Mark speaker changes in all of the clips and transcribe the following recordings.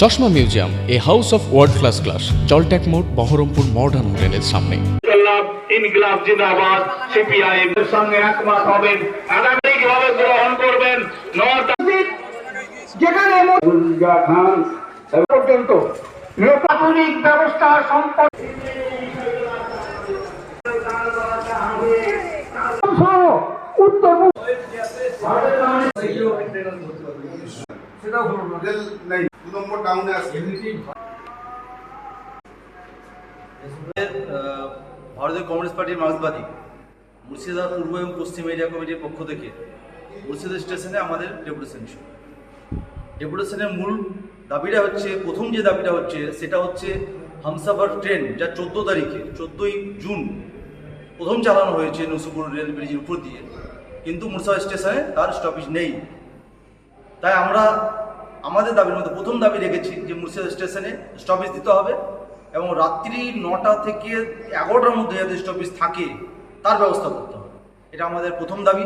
Speaker 1: চশমা museum A house of world class class জলট্যাক মোড় Baharampur modern হোটেলের সামনে।
Speaker 2: ইনকলাব জিন্দাবাদ সিপিআইএম এর সঙ্গে একমত হবেন। আগামীভাবে গ্রহণ করবেন নয় তারিখ
Speaker 3: যেখানে
Speaker 2: খান পর্যন্ত লোকাধুনিক ব্যবস্থা সম্পদ
Speaker 4: নাই। টাউনে আছে
Speaker 5: ভারতীয় কমিউনিস্ট পার্টির মার্ক্সবাদী মুর্শিদাবাদ পূর্ব এবং পশ্চিম এরিয়া কমিটির পক্ষ থেকে মুর্শিদাবাদ স্টেশনে আমাদের ডেপুটেশন ছিল। ডেপুটেশনের মূল দাবিটা হচ্ছে প্রথম যে দাবিটা হচ্ছে সেটা হচ্ছে হামসাফার ট্রেন যা চোদ্দ তারিখে চোদ্দোই জুন প্রথম চালানো হয়েছে নসুপুর রেল ব্রিজের উপর দিয়ে। কিন্তু মুর্শিদাবাদ স্টেশনে তার স্টপেজ নেই। তাই আমরা আমাদের দাবির মধ্যে, প্রথম দাবি রেখেছি যে মুর্শিদাবাদ স্টেশনে স্টপেজ দিতে হবে এবং রাত্রি নটা থেকে এগারোটার মধ্যে যাতে স্টপেজ থাকে, তার ব্যবস্থা করতে হবে। এটা আমাদের প্রথম দাবি।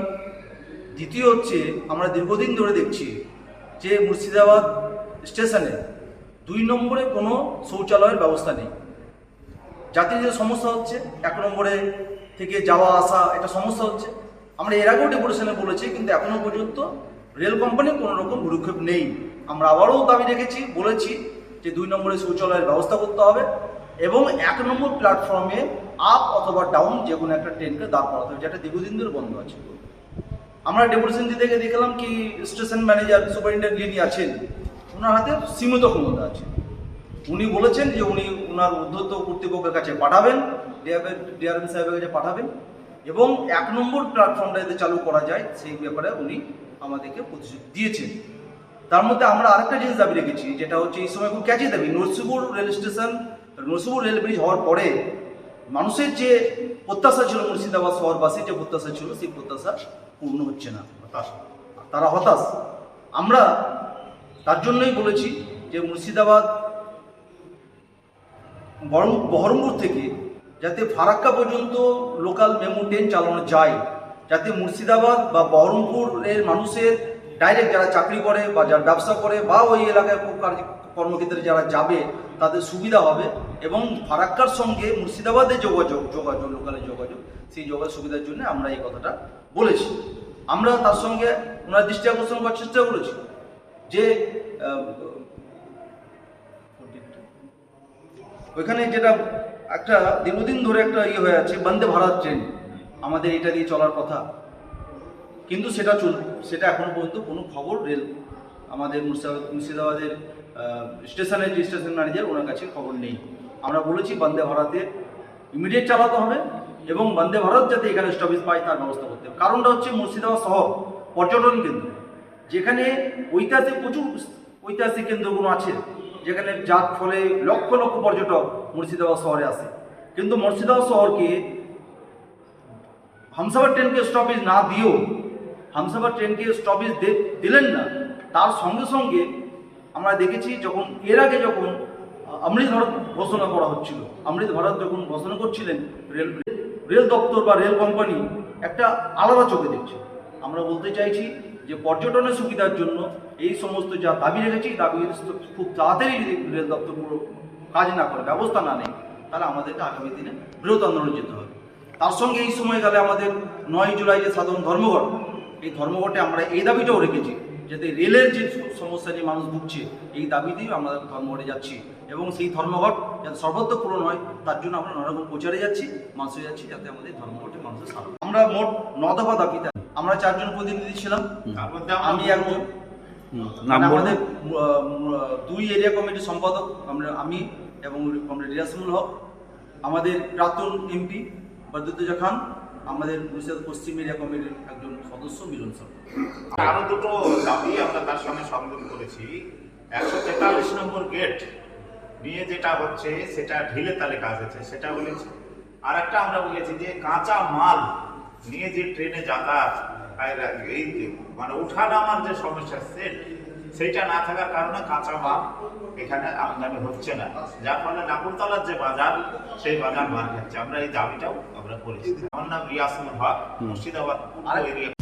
Speaker 5: দ্বিতীয় হচ্ছে, আমরা দীর্ঘদিন ধরে দেখছি যে মুর্শিদাবাদ স্টেশনে দুই নম্বরে কোনো শৌচালয়ের ব্যবস্থা নেই। যাত্রীদের সমস্যা হচ্ছে, এক নম্বরে থেকে যাওয়া, আসা, এটা সমস্যা হচ্ছে। আমরা এর আগেও ডেপুটেশনে বলেছি, কিন্তু এখনও পর্যন্ত রেল কোম্পানি কোনো রকম ভূরক্ষেপ নেই। আমরা আবারও দাবি রেখেছি, বলেছি যে দুই নম্বরে শৌচালয়ের ব্যবস্থা করতে হবে এবং এক নম্বর প্ল্যাটফর্মে আপ অথবা ডাউন যে কোনো একটা ট্রেনকে দাঁড় করাতে হবে, যেটা দীর্ঘদিন ধরে বন্ধ আছে। আমরা ডেপুটেশন দিতে গিয়ে দেখলাম কি স্টেশন ম্যানেজার, সুপারিনটেন্ডেন্ট যিনি আছেন, ওনার হাতে সীমিত ক্ষমতা আছে। উনি বলেছেন যে উনি ওনার উদ্ধত কর্তৃপক্ষের কাছে পাঠাবেন, ডিআরএম সাহেবের কাছে পাঠাবেন এবং এক নম্বর প্ল্যাটফর্মটা যাতে চালু করা যায়, সেই ব্যাপারে উনি আমাদেরকে প্রতিশ্রুতি দিয়েছেন। তার মধ্যে আমরা আরেকটা জিনিস দাবি রেখেছি, যেটা হচ্ছে এই সময় খুব ক্যাচি দাবি Narsipur rail station Narsipur rail bridge হওয়ার পরে মানুষের যে প্রত্যাশা ছিল মুর্শিদাবাদ শহরবাসীর যে প্রত্যাশা ছিল, সেই প্রত্যাশা পূর্ণ হচ্ছে না, হতাশ। তারা হতাশ। আমরা তার জন্যই বলেছি যে মুর্শিদাবাদ, বহরম, বহরমপুর থেকে যাতে ফারাক্কা পর্যন্ত লোকাল মেমো ট্রেন চালানো যায়, যাতে মুর্শিদাবাদ বা বহরমপুরের মানুষের ডাইরেক্ট যারা চাকরি করে বা যারা ব্যবসা করে বা ওই এলাকায় কর্মক্ষেত্রে যারা যাবে, তাদের সুবিধা হবে এবং ফারাক্কার সঙ্গে মুর্শিদাবাদের যোগাযোগ যোগাযোগ লোকালের যোগাযোগ, সেই যোগাযোগ সুবিধার জন্য আমরা এই কথাটা বলেছি। আমরা তার সঙ্গে ওনার দৃষ্টি আকর্ষণ করার চেষ্টা করেছি যে ওইখানে যেটা একটা দীর্ঘদিন ধরে একটা ইয়ে হয়ে আছে, বন্দে ভারত ট্রেন। আমাদের এটা দিয়ে চলার কথা। কিন্তু সেটা চল সেটা এখনও পর্যন্ত কোনো খবর রেল, আমাদের মুর্শিদাবাদ, মুর্শিদাবাদের স্টেশনের যে স্টেশন ম্যানেজার, ওনার কাছে খবর নেই। আমরা বলেছি বন্দে ভারতে ইমিডিয়েট চালাতে হবে এবং বন্দে ভারত যাতে এখানে স্টপেজ পায় তার ব্যবস্থা করতে হবে। কারণটা হচ্ছে মুর্শিদাবাদ শহর, পর্যটন কেন্দ্র। যেখানে ঐতিহাসিক প্রচুর ঐতিহাসিক কেন্দ্রগুলো আছে, যেখানে যার ফলে লক্ষ লক্ষ পর্যটক মুর্শিদাবাদ শহরে আসে। কিন্তু মুর্শিদাবাদ শহরকে হামসাফার ট্রেনকে স্টপেজ না দিয়েও হামসাফার ট্রেনকে স্টপেজ দিলেন না। তার সঙ্গে সঙ্গে আমরা দেখেছি যখন, এর আগে যখন অমৃত ভারত ঘোষণা করা হচ্ছিল, অমৃত ভারত যখন ঘোষণা করছিলেন, রেল রেল দপ্তর বা রেল কোম্পানি একটা আলাদা চোখে দেখছে। আমরা বলতে চাইছি যে পর্যটনের সুবিধার জন্য এই সমস্ত যা দাবি রেখেছি দাবি খুব তাড়াতাড়ি যদি রেল দপ্তর পুরো কাজ না করে, ব্যবস্থা না নেয়, তাহলে আমাদেরকে আগামী দিনে বৃহৎ আন্দোলন যেতে হবে। তার সঙ্গে এই সময়কালে আমাদের নয় জুলাই যে সাধারণ ধর্মঘট এই ধর্মঘটে আমরা এই দাবিটাও রেখেছি যাতে রেলের যে সমস্যা নিয়ে মানুষ ভুগছে এই দাবি দাবিতেই আমরা ধর্মঘটে যাচ্ছি। এবং সেই ধর্মঘট যাতে সর্বত্র পূরণ হয় তার জন্য আমরা নানা রকম প্রচারে যাচ্ছি মানুষে যাচ্ছি যাতে আমাদের ধর্মঘটে মানুষের সারা আমরা মোট ন দফা দাবিতে আমরা চারজন প্রতিনিধি ছিলাম। আমি একজন। আমাদের দুই এরিয়া কমিটির সম্পাদক আমরা আমি এবং কমরেড রিয়াসমুল হক। আমাদের প্রাক্তন এমপি বদরুদ্দোজা খান আমাদের মুর্শিদাবাদ পশ্চিম এরিয়া কমিটির একজন সদস্য মিলন সরকার
Speaker 6: আরও দুটো দাবি আমরা তার সঙ্গে সংযোগ করেছি। একশো তেতাল্লিশ নম্বর গেট নিয়ে যেটা হচ্ছে, সেটা ঢিলে তালে কাজ আছে সেটা বলেছি। আর একটা আমরা বলেছি যে কাঁচা মাল নিয়ে যে ট্রেনে যাতায়াত এই যে মানে উঠা নামার যে সমস্যা, সেট, সেইটা না থাকার কারণে কাঁচা মাল এখানে আমদানি হচ্ছে না। যার ফলে নাকুরতলার যে বাজার সেই বাগান মার যাচ্ছে আমরা এই দাবিটাও আমরা করেছি। আমার নাম রিয়াসমুল হক মুর্শিদাবাদ পূর্ব এরিয়া